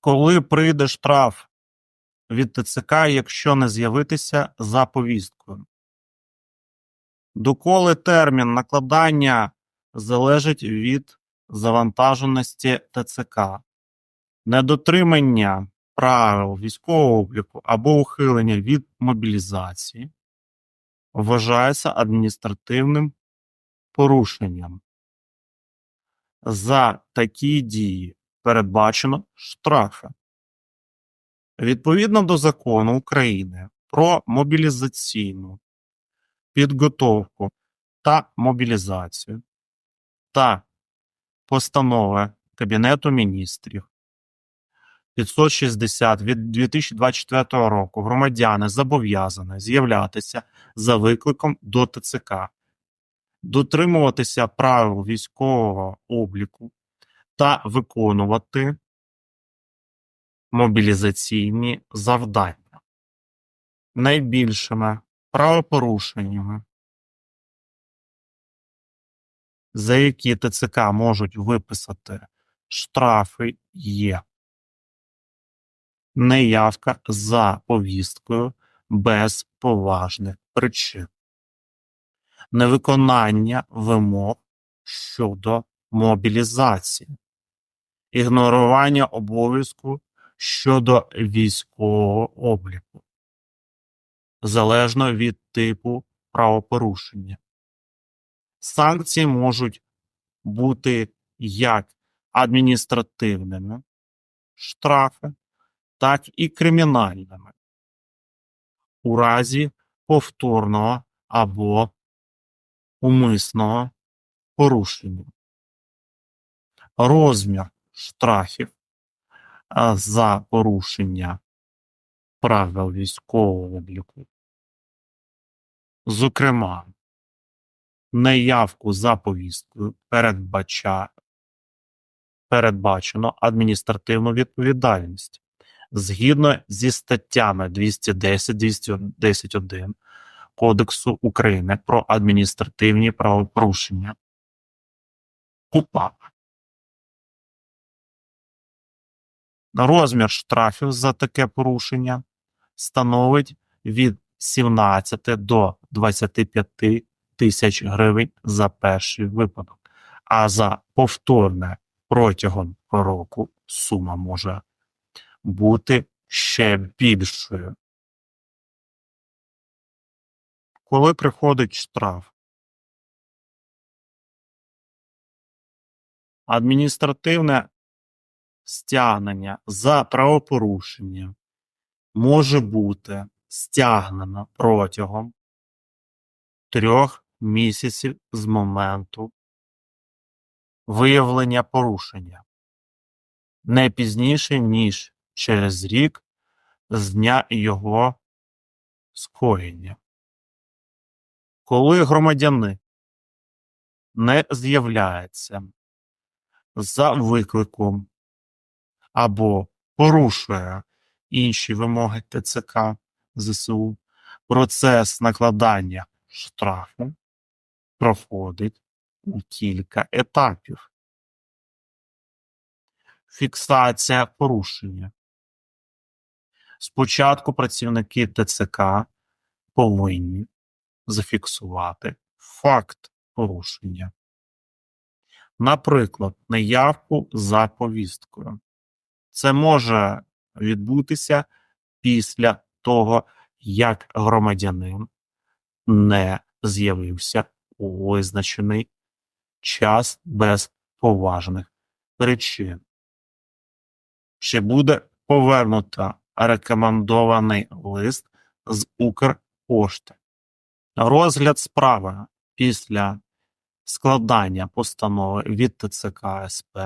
Коли прийде штраф від ТЦК, якщо не з'явитися за повісткою? Доколи термін накладання залежить від завантаженості ТЦК. Недотримання правил військового обліку або ухилення від мобілізації вважається адміністративним порушенням. За такі дії передбачено штрафи. Відповідно до закону України про мобілізаційну підготовку та мобілізацію та постанови Кабінету міністрів 560 від 2024 року громадяни зобов'язані з'являтися за викликом до ТЦК, дотримуватися правил військового обліку та виконувати мобілізаційні завдання. Найбільшими правопорушеннями, за які ТЦК можуть виписати штрафи, є неявка за повісткою без поважних причин, невиконання вимог щодо мобілізації, ігнорування обов'язку щодо військового обліку, залежно від типу правопорушення. Санкції можуть бути як адміністративними штрафи, так і кримінальними у разі повторного або умисного порушення. Розмір штрафів за порушення правил військового обліку, зокрема, неявку за повісткою передбача, передбачено адміністративну відповідальність згідно зі статтями 210 210.1 Кодексу України про адміністративні правопорушення. КУПАП. Розмір штрафів за таке порушення становить від 17 до 25 тисяч гривень за перший випадок, а за повторне протягом року сума може бути ще більшою. Коли приходить штраф? Адміністративне стягнення за правопорушення може бути стягнено протягом трьох місяців з моменту виявлення порушення, не пізніше, ніж через рік з дня його скоєння. Коли громадянин не з'являється за викликом або порушує інші вимоги ТЦК ЗСУ, процес накладання штрафу проходить у кілька етапів. Фіксація порушення. Спочатку працівники ТЦК повинні зафіксувати факт порушення. Наприклад, неявку за повісткою. Це може відбутися після того, як громадянин не з'явився у визначений час без поважних причин. Чи буде повернуто рекомендований лист з Укрпошти? Розгляд справи після складання постанови від ТЦК СП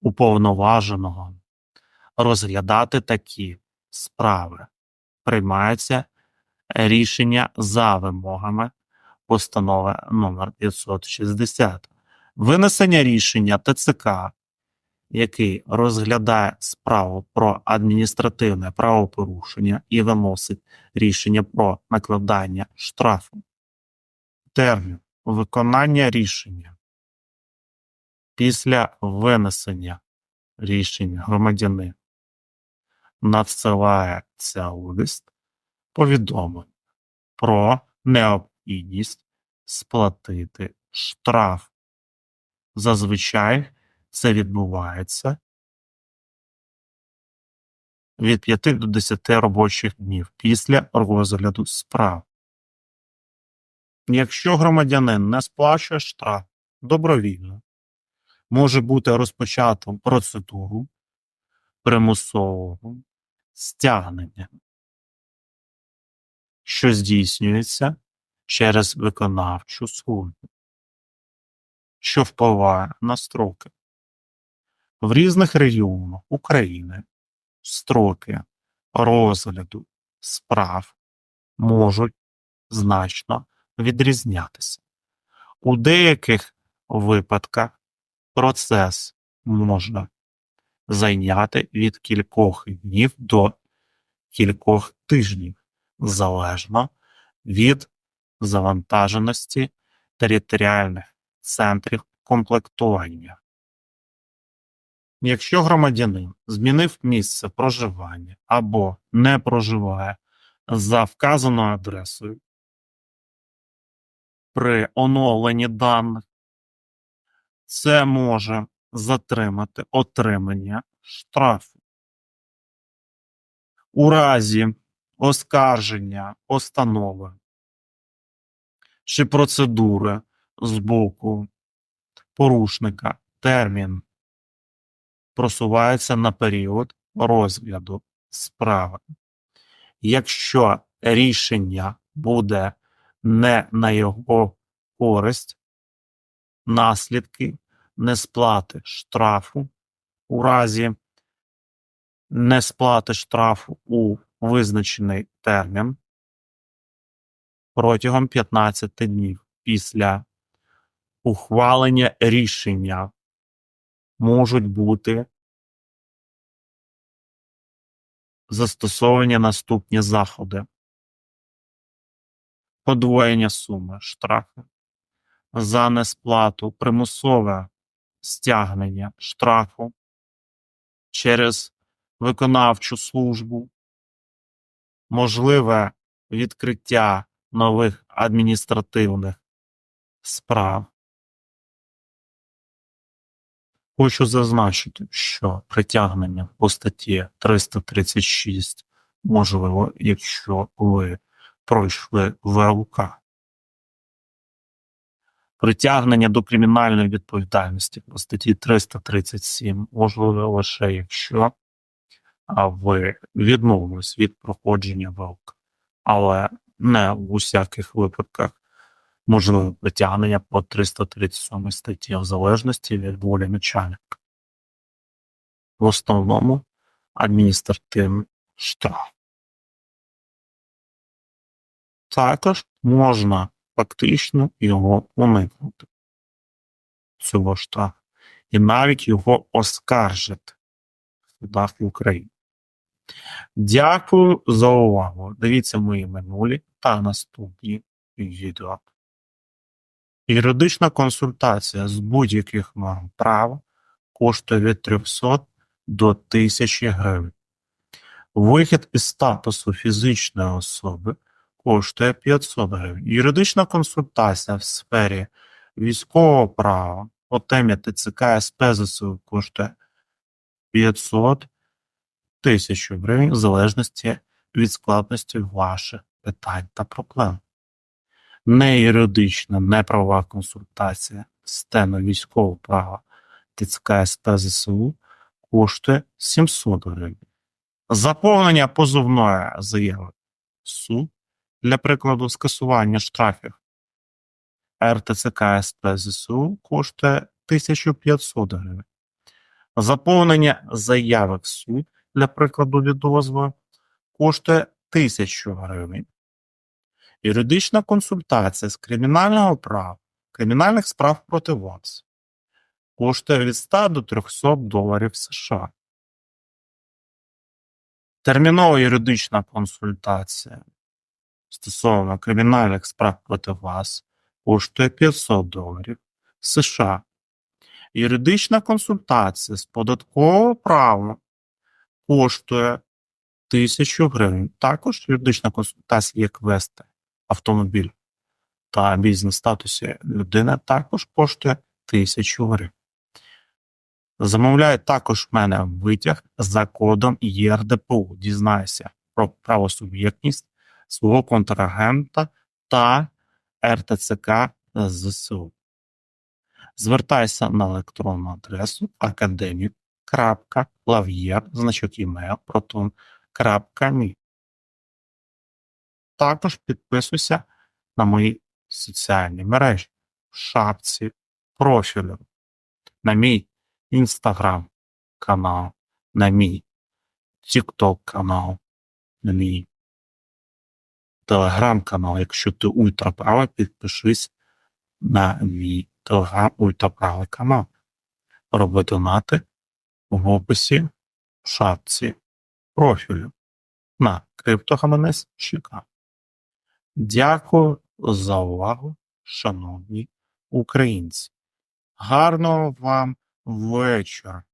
уповноваженого розглядати такі справи. Приймається рішення за вимогами постанови номер 560. Винесення рішення ТЦК, який розглядає справу про адміністративне правопорушення і виносить рішення про накладання штрафу. Термін виконання рішення після винесення рішення громадянин надсилається лист повідомлення про необхідність сплатити штраф. Зазвичай це відбувається від 5 до 10 робочих днів після розгляду справ. Якщо громадянин не сплачує штраф добровільно, може бути розпочато процедуру примусового стягнення, що здійснюється через виконавчу службу, що впливає на строки. В різних регіонах України строки розгляду справ можуть значно відрізнятися. У деяких випадках процес можна зайняти від кількох днів до кількох тижнів, залежно від завантаженості територіальних центрів комплектування. Якщо громадянин змінив місце проживання або не проживає за вказаною адресою, при оновленні даних це може затримати отримання штрафу. У разі оскарження постанови чи процедури з боку порушника термін просувається на період розгляду справи. Якщо рішення буде не на його користь, наслідки несплати штрафу у разі несплати штрафу у визначений термін протягом 15 днів після ухвалення рішення можуть бути застосовані наступні заходи. Подвоєння суми штрафу за несплату, примусове стягнення штрафу через виконавчу службу, можливе відкриття нових адміністративних справ. Хочу зазначити, що притягнення по статті 336 можливо, якщо ви пройшли ВЛК. Притягнення до кримінальної відповідальності по статті 337 можливо лише якщо ви відмовились від проходження ВЛК, але не в усяких випадках можливе притягнення по 337 статті в залежності від волі начальника. В основному адміністративний штраф. Також можна фактично його уникнути, цього штрафу, і навіть його оскаржити в судах України. Дякую за увагу. Дивіться мої минулі та наступні відео. Юридична консультація з будь-яких норм права коштує від 300 до 1000 гривень. Вихід із статусу фізичної особи коштує 500 гривень. Юридична консультація в сфері військового права по темі ТЦК СП ЗСУ коштує 500 тисяч гривень в залежності від складності ваших питань та проблем. Не юридична, не правова консультація з теми військового права ТЦК СП ЗСУ коштує 700 гривень. Заповнення позовної заяви суд для прикладу скасування штрафів РТЦК СП ЗСУ коштує 1500 гривень. Заповнення заяви в суд для прикладу відозви коштує 1000 гривень. Юридична консультація з кримінального права, кримінальних справ проти вас коштує від 100 до 300 доларів США. Термінова юридична консультація стосовно кримінальних справ проти вас коштує 500 доларів США. Юридична консультація з податкового права коштує тисячу гривень. Також юридична консультація, як вести автомобіль та бізнес статусі людини, також коштує тисячу гривень. Замовляє також в мене витяг за кодом ЄРДПУ. Дізнайся про правосуб'єктність свого контрагента та РТЦК ЗСУ. Звертайся на електронну адресу академік.лав'єр, значок email, proton.me. Також підписуйся на мої соціальні мережі в шапці профілю, на мій інстаграм канал, на мій тікток канал, на мій телеграм-канал. Якщо ти ультраправий, підпишись на мій телеграм ультраправий канал. Роби донати в описі в шапці профілю на криптогаманець Шика. Дякую за увагу, шановні українці. Гарного вам вечора.